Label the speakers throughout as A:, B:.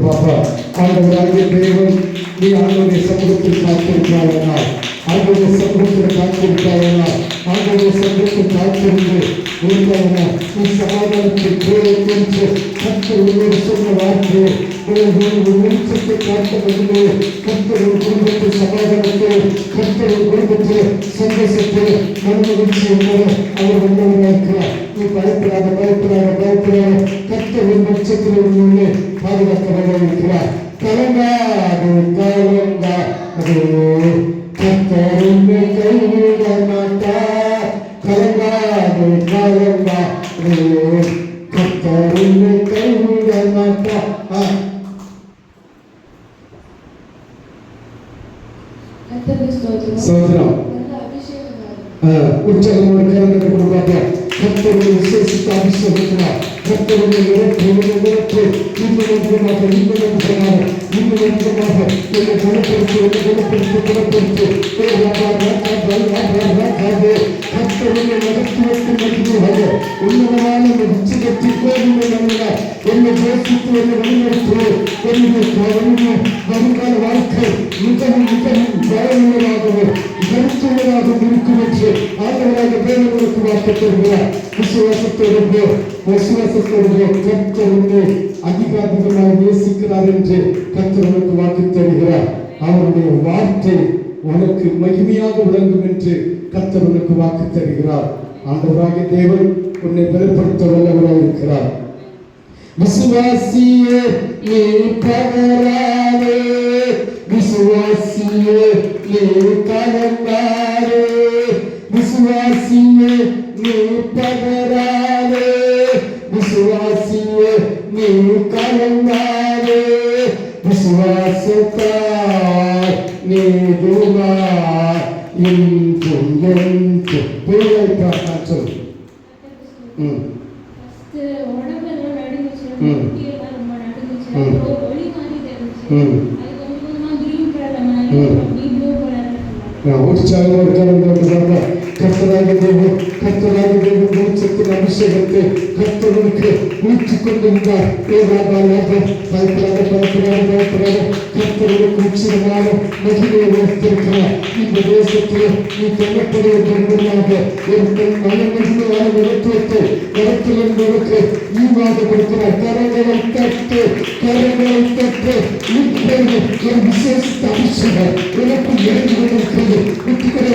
A: ம் ம் ம் ம் உற்சாகமா ஒரு காரம் தட்டி கொடுப்பாப்பா ஆண்டவராகிய தேவன் நீ ஆண்டவருடைய சமூகத்தில் காத்திருக்கிறாய் ஆண்டவருடைய சமூகத்தில் காத்திருக்கிறாய் ஆண்டவருடைய சமூகத்தில் காத்திருந்து உருவாக நீ சமாதானத்தை தேவை என்று கத்தர் உங்களோடு சொன்ன வார்த்தை உங்கள் வெளிச்சத்தை காட்ட வந்து சமாதானத்தை கத்தர் குடும்பத்தில் சந்தோஷத்தை மனமகிழ்ச்சி அவர் வந்தவராக இருக்கிறார் நீ பயப்படாத பயப்படாத பயப்படாத பட்சத்தில் உன்னை இருக்கிறார் கைவிட மாட்டார் கலங்காது கலங்காது கத்தர் உன்னை கைவிட மாட்டார் ஆ, சோதரம் உற்சாகமான கரங்களை கொடுப்பாங்க கத்தருடைய விசேஷித்த அபிஷேகத்தினார் கத்தருடைய நிறப்பு நிறப்பு இன்னும் அதிகமாக இன்னும் அதிகமாக இன்னும் அதிகமாக என்னை குணப்படுத்தி என்னை குணப்படுத்தி குணப்படுத்தி கத்தருடைய நடத்துவதற்கு மகிழ்ச்சியாக உன்னதமான இந்த உச்சகத்தில் கோவிலை நம்பினார் என்னை நேசித்து என்னை வழிநடத்துவோம் என்னுடைய என்னுடைய வருங்கால வாழ்க்கை மிகவும் மிகவும் பயனுள்ளதாகவும் மருத்துவராகவும் இருக்கும் என்று ஆண்டவராக தேவனுக்கு வாக்கு தருகிறார் விசுவாசத்திலிருந்து விசுவாசத்திலிருந்து விசுவாசத்தோடு போ அதிக அதிகமாக நேசிக்கிறார் என்று கர்த்தர் வாக்கு தருகிறார். அவருடைய வார்த்தை உனக்கு மகிமையாக விளங்கும் என்று கர்த்தர் உனக்கு வாக்கு தருகிறார். ஆண்டவராக தேவன் உன்னை பலப்படுத்த வல்லவராக இருக்கிறார். விசுவாசியே நீ பகராதே. விசுவாசியே நீ கலந்தாரே விசுவாசியே நீ பகராதே விசுவாசியே நீ கலந்தாரே விசுவாசத்தாய் நீ துமா இன்றும் என்றும் பிள்ளை பார்த்தான் சொல்லு ம்
B: உடம்பெல்லாம் நடுங்குச்சு
A: ம்.
B: முட்டியெல்லாம் ரொம்ப நடுங்குச்சு
A: ம்.
B: அப்புறம் ஒளி மாதிரி தெரிஞ்சுச்சு
A: ம்.
B: அது கொஞ்சம் கொஞ்சமா கிரீன் கலர்ல மாதிரி
A: ம்.
B: அப்படி ப்ளூ கலர்ல இருந்தது.
A: நான் உற்சாகமாக இருக்கிறவங்க கத்தராக தேவன் கத்தராக தேவன் வெளிச்சத்தின் அபிஷேகத்தை கத்தவனுக்கு ஊற்றிக் கொண்டிருந்தார் ஏதாபாலாக பயப்படாத பயப்படாத பயப்படாத கத்தவனுக்கு உச்சிதமான மகிமையை வைத்திருக்கிறார் இந்த தேசத்தில் நீ கொல்லப்படுவது என்பதாக ஒரு பெண் நல்ல மகிமையான மருத்துவத்தை இடத்தில் என்பதற்கு ஈவாக கொடுக்கிறார் கரங்களை தட்டு கரங்களை தட்டு இப்பொழுது ஒரு விசேஷ அபிஷேகம் எனக்கு இறங்கி கொண்டிருக்கிறது விட்டுக்கிற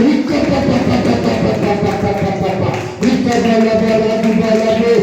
C: pa pa
A: pa pa pa pa pa. Vita bala bala bala bala.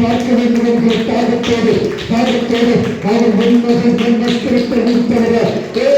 A: பார்க்க வேண்டும் என்று தாகத்தோடு அவர் வெண்மகன் தன் வஸ்திரத்தை உடுத்தவர்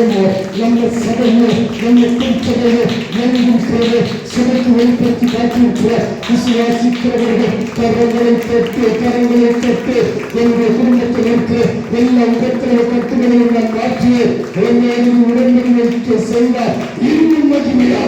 A: சேவை எங்கள் சபையை எங்கள் கூட்டங்களை எங்கும் சேவை சிலைக்கு வெளிப்படுத்தி காட்டியிருக்கிற விசுவாசிக்கிறவர்கள் கரங்களை தொட்டு கரங்களை தொட்டு எங்கள் குடும்பத்தினருக்கு எல்லா இடத்திலே கட்டுகளையும் வைத்து செய்தார் இன்னும் மகிமையாக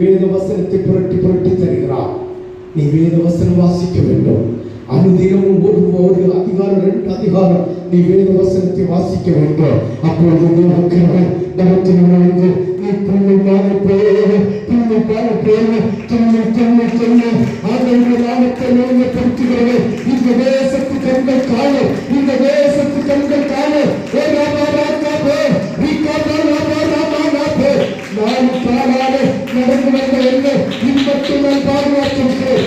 A: வேத வசனத்தை புரட்டி புரட்டி தருகிறார். நீ வேத வசனம் வாசிக்க வேண்டும். அனுதினமும் ஒரு ஒரு அதிகாரம் ரெண்டு அதிகாரம் நீ வேத வசனத்தை வாசிக்க வேண்டும். அப்பொழுது தேவக்கிறவன் நமக்கு நுழைந்து நீ பிள்ளைக்கான பேரு பிள்ளைக்கான பேரு தன்னை தன்னை தன்னை ஆண்டவருடைய நாமத்தை மேம்படுத்துகிறது இந்த தேசத்து தங்கள் காலம் இந்த தேசத்து தங்கள் காலம் ஏ நடந்து வந்த எங்கள் இன்பத்தினால் பாதுகாத்திருக்கிறேன்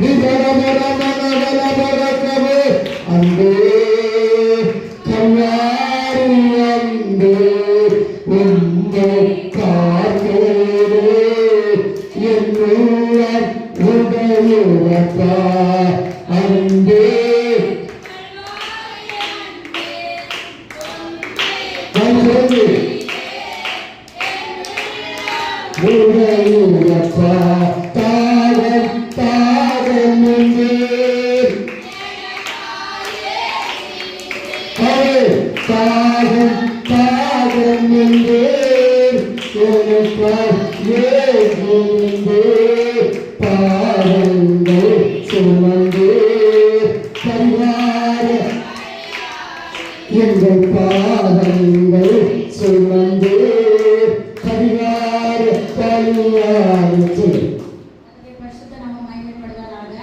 A: Ni
D: da da da da da da da da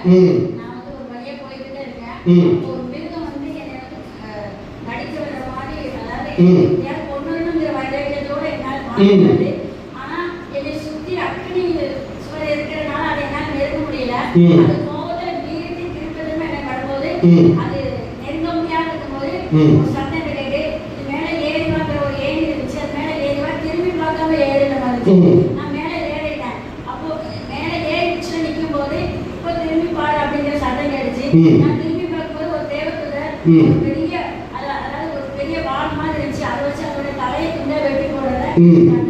A: ம்.
B: நான் வந்து ஒரு வழியா போய்க்கிட்டே இருக்கேன்.
A: ம்.
B: ஒரு மிருகம் வந்து என்னை வந்து, கடிக்க விடுற மாதிரி, அதாவது
A: ம்.
B: என் கொல்லணுங்கிற வைராக்கியத்தோட என்னால் பார்க்க
A: ம்.
B: முடியுது. ஆனா, என்னை சுத்தி அக்கினி சுவர் இருக்கிறதுனால அதை என்னால் நெருங்க முடியல.
A: ம்.
B: அது கோபத்துல வீழ்த்தி திருப்பதும் என்னை படும்போது,
A: ம்.
B: அது நெருங்க முடியாத இருக்கும்போது,
A: ம்.
B: ஒரு சத்தம் கேட்டு, இது மேல ஏறி பார்க்கிற ஒரு ஏணி இருந்துச்சு. அது மேல ஏறி வா, திரும்பி பார்க்காம ஏறின மாதிரி இருந்துச்சு.
A: ம்.
B: நான் மேல ஏறிட்டேன். அப்போ மேல ஏறி உச்சில நிக்கும்போது, இப்போ திரும்பி பாரு அப்படிங்கிற சத்தம் கேட்டுச்சு.
A: ம்.
B: நான் திரும்பி பார்க்கும்போது ஒரு தேவதூதர்
A: ம்.
B: பெரிய அத- அதாவது ஒரு பெரிய வாள் மாதிரி இருந்துச்சு. அதை வச்சு அதோட தலையை துண்டா வெட்டி போடுறத
A: ம்.
B: கண்டேன்.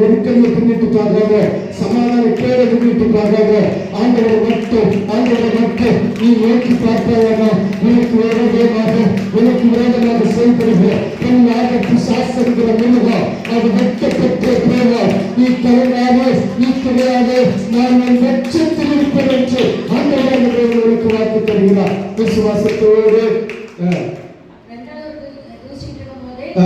A: நெருக்கடியை பின்னிட்டு பார்க்காத சமாதான பேரை பின்னிட்டு பார்க்காத ஆண்டவரை மட்டும் ஆண்டவரை மட்டும் நீ நோக்கி பார்ப்பாயாக உனக்கு விரோதமாக உனக்கு விரோதமாக செயல்படுகிற என் ஆகத்து சாஸ்திரங்கிற மிருகம் அது வெட்டப்பட்ட போவார் நீ கருணாக நீ கிடையாது நான் என் லட்சத்தில் இருப்பேன் என்று ஆண்டவராக தேவன் உனக்கு வாக்கு தருகிறார். விசுவாசத்தோடு ஆ.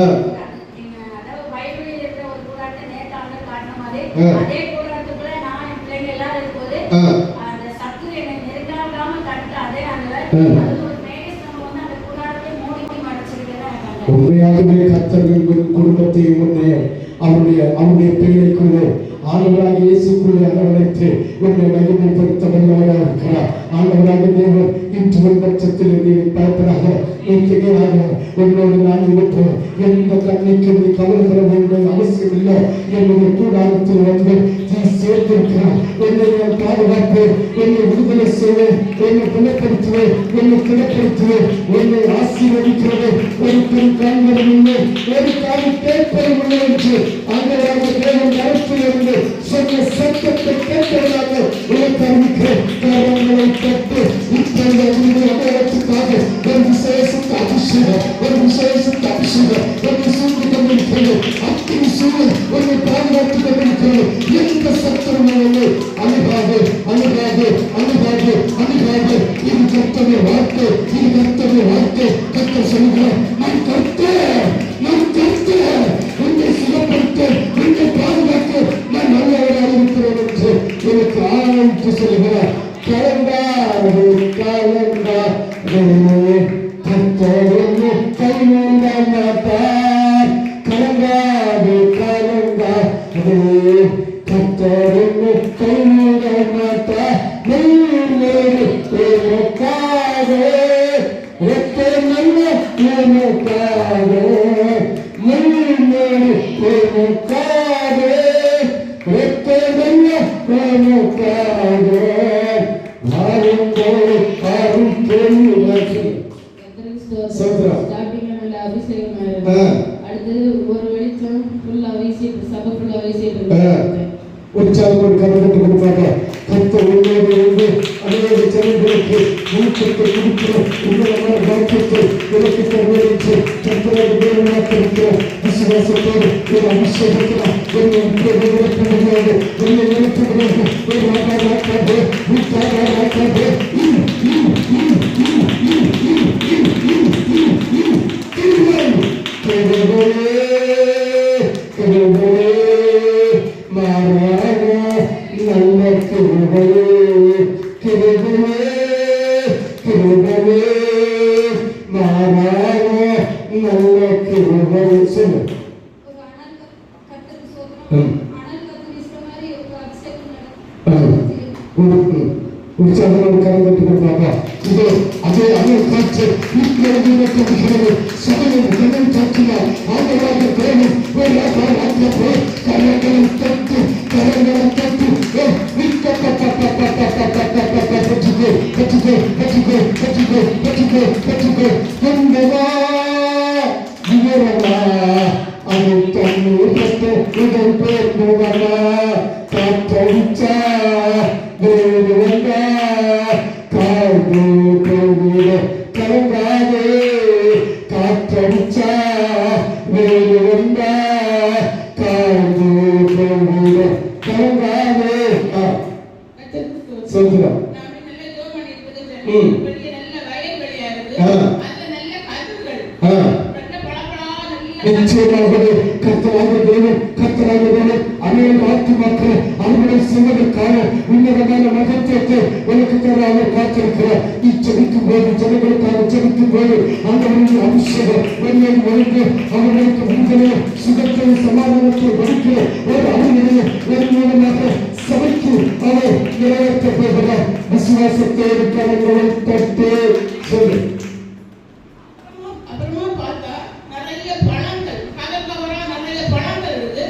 A: எந்த கண்ணிக்கு நீ கவலைப்பட வேண்டிய அவசியம் இல்லை என்னுடைய கூடாரத்தில் வந்து நீ சேர்த்திருக்கிறார் என்னை நான் பாதுகாப்பேன். என்னை விடுதலை செய்வேன். என்னை குணப்படுத்துவேன் என்னை திடப்படுத்துவேன். என்னை ஆசீர்வதிக்கிறது ஒரு பெரும் காண்பதும் இல்லை. ஒரு காலம் கேட்பதும் இல்லை என்று அங்கே தேவன் கருத்திலிருந்து சொன்ன சத்தத்தை கேட்டவராக உனக்கு அறிவிக்கிறேன். கரங்களை தட்டு இப்பொழுது அடையாளத்துக்காக ஒரு விசேஷத்தை அபிஷேகம் ஒரு விசேஷத்தை அபிஷேகம் ஒரு சூழ்ந்து கொண்டிருக்கிறது அத்தனை சூழல் உன்னை பாதுகாத்துக் கொண்டிருக்கிறது எந்த சத்தமும் அணுகாது அணுகாது அணுகாது அணுகாது இது கர்த்தருடைய வார்த்தை இது கர்த்தருடைய வார்த்தை கத்த சொல்கிறார் உற்சாகம் கொடுக்க கருத்து கொடுப்பாங்க கத்த உண்மையோடு இருந்து அநேக ஜனங்களுக்கு மூச்சத்தை கொடுக்கிறோம். உண்மையான வாக்கியத்தை எனக்கு தருவதற்கு கத்தராக தேவனாக்கிருக்கிறோம் விசுவாசத்தோடு ஒரு அபிஷேகத்தில் என்னை இப்போது நிரப்ப முடியாது என்னை நிரப்ப முடியாது తను
C: తను తను తను తను
A: తను
C: அந்த
A: அபிஷேகம். வழியை ஒழுங்கு அவர்களுக்கு விடுதலை சுகத்தை சமாதானத்தை வலிக்கிற ஒரு அறிஞரையும் ஒரு மூலமாக சபைக்கு அவர் நிறைவேற்ற போகிறார் விசுவாசத்தோடு கரங்களை தட்டு. சொல்லு.
C: அப்புறமா பார்த்தா நிறைய பழங்கள். கலர் கவரா நிறைய பழங்கள் இருக்கு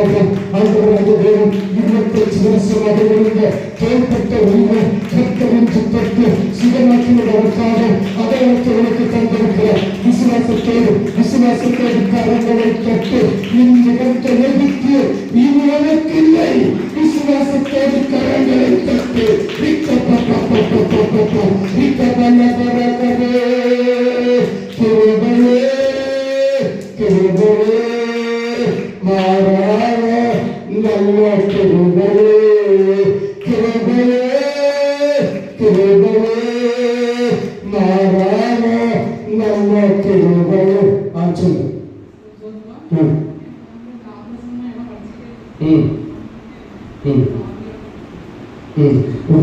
A: காரணத்தை கொடுப்பார்கள் ஆண்டவராக தேவன் இருபத்தஞ்சு வருஷமாக இருந்த கேள்விப்பட்ட உண்மை கர்த்தரின் சுத்தத்தை சுகமாக்கினதற்காக அடையாளத்தை உனக்கு தந்திருக்கிறார் விசுவாசத்தோடு விசுவாசத்தோடு கரங்களை கட்டு இந்நிகழ்த்த நெருக்கி இது எனக்கில்லை விசுவாசத்தோடு கரங்களை தட்டு వచ్చింది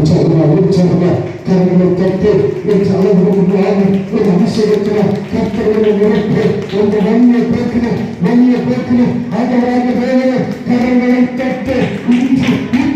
A: చదువు చదువు కరెక్ట్గా కరెక్ట్ నేను చదువుకుంటున్నాను నేను అభిషేకించిన కరెక్ట్గా నిరక్తి ఒక వెన్న పెట్టుకుని వెన్న పెట్టుకుని అది వాళ్ళ కరెక్ట్ కరెక్ట్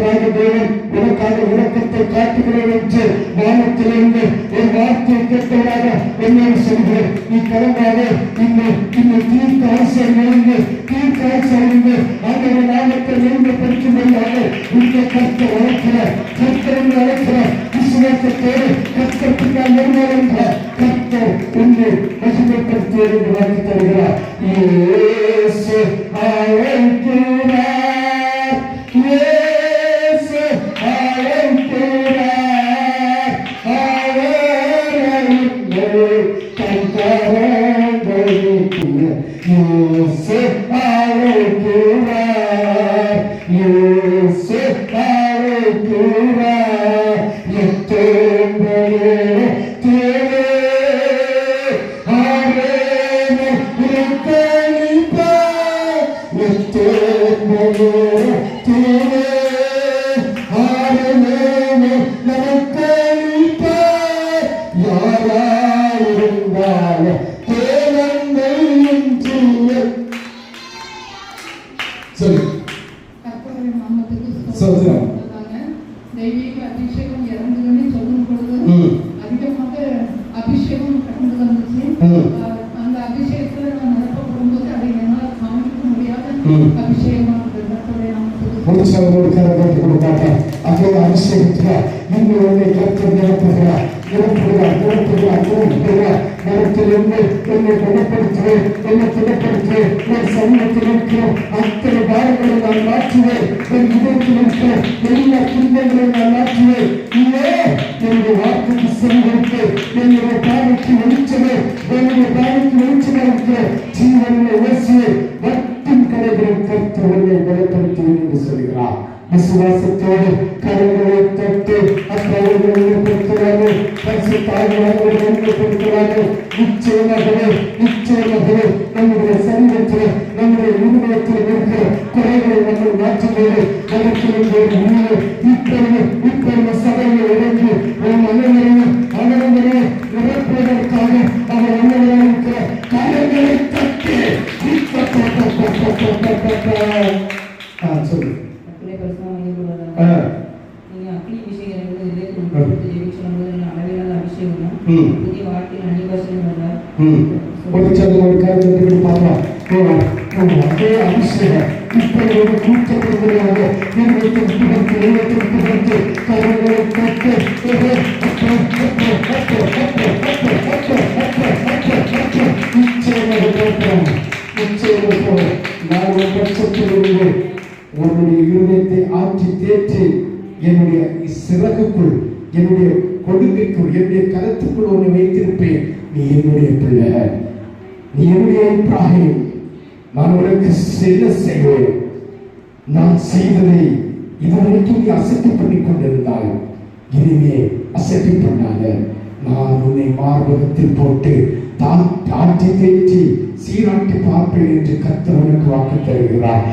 A: தேவன் உனக்காக உறக்கத்தை காட்டுகிறேன் என்று வானத்திலிருந்து ஒரு வார்த்தை கேட்டவராக என்னோடு சொல்கிறேன் நீ கலங்காத இன்னும் இன்னும் தீர்க்க ஆசிரியர் இருந்து தீர்க்க ஆசிரியர் இருந்து அவருடைய நாமத்தை மேம்படுத்தும்படியாக இந்த கருத்தை வளர்க்கிறார் கர்த்தரை அழைக்கிறார் விசுவாசத்தோடு கர்த்தத்துக்காக நிர்மாணம் கர்த்தர் உன்னை மகிமைப்படுத்தியது என்று வாக்கு தருகிறார். இயேசு அழைக்கிறார். இயேசு
E: முடியாத
A: ம்.
E: அபிஷேகமாக இருந்தது கர்த்தருடைய நாமத்துக்கு
A: புருஷனோடு கருத்து நிரப்புகிறார் நிரப்புகிறார் நிரப்புகிறார் நிரப்புகிறார் கருத்தில் என்னை என்னை குணப்படுத்துவேன் என்னை குணப்படுத்துவேன் என் சமூகத்தில் இருக்கிற அத்தனை பாரங்களை நான் மாற்றுவேன் என் இதயத்தில் இருக்கிற எல்லா துன்பங்களை நான் மாற்றுவேன் என்னுடைய வார்த்தைக்கு என்னுடைய பாதைக்கு வெளிச்சமே என்னுடைய பாதைக்கு இருக்கிற ஜீவனை மட்டும் கடைபிடிக்கும் கர்த்தர் பலப்படுத்துவேன் என்று சொல்கிறார். விசுவாசத்தோடு கரங்களை தொட்டு அப்பாவர்களை வெளிப்படுத்துகிறார்கள் நிச்சயமாகவே நிச்சயமாகவே நம்முடைய சரீரத்தில் நம்முடைய இருதயத்தில் இருக்கிற குறைகளை நம்ம மாற்றுகிறது அதற்கு ஒரு உண்மை இப்பொழுது இப்பொழுது சபையை இறங்கி Điều.